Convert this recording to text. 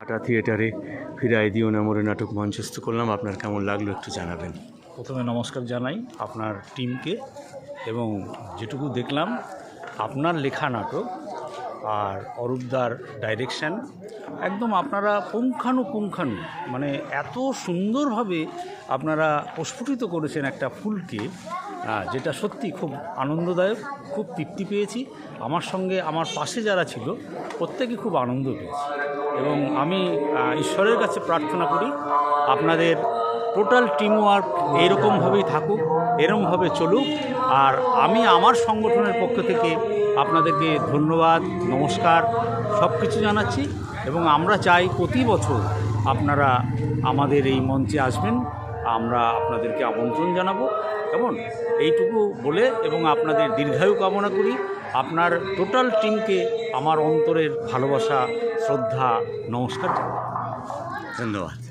Tata থিয়েটারে ফিরাই দিও না, মোরে নাটক মঞ্চস্থ করলাম। আপনার কেমন লাগল একটু জানাবেন। প্রথমে নমস্কার জানাই আপনার টিমকে এবং যেটুকু দেখলাম, আপনার লেখা নাটক আর অরূপদার ডাইরেকশান একদম আপনারা পুঙ্খানুপুঙ্খানু মানে এত সুন্দরভাবে আপনারা প্রস্ফুটিত করেছেন একটা ফুলকে। যেটা সত্যি খুব আনন্দদায়ক, খুব তৃপ্তি পেয়েছি। আমার সঙ্গে আমার পাশে যারা ছিল, প্রত্যেকে খুব আনন্দ পেয়েছি। এবং আমি ঈশ্বরের কাছে প্রার্থনা করি, আপনাদের টোটাল টিম ওয়ার্ক এইরকমভাবেই থাকুক, এরমভাবে চলুক। আর আমি আমার সংগঠনের পক্ষ থেকে আপনাদেরকে ধন্যবাদ, নমস্কার সব কিছু জানাচ্ছি। এবং আমরা চাই প্রতি বছর আপনারা আমাদের এই মঞ্চে আসবেন। আমরা আপনাদেরকে আমন্ত্রণ জানাব। কেমন? এইটুকু বলে এবং আপনাদের দীর্ঘায়ু কামনা করি। আপনার টোটাল টিমকে আমার অন্তরের ভালোবাসা, শ্রদ্ধা, নমস্কার ধন্যবাদ।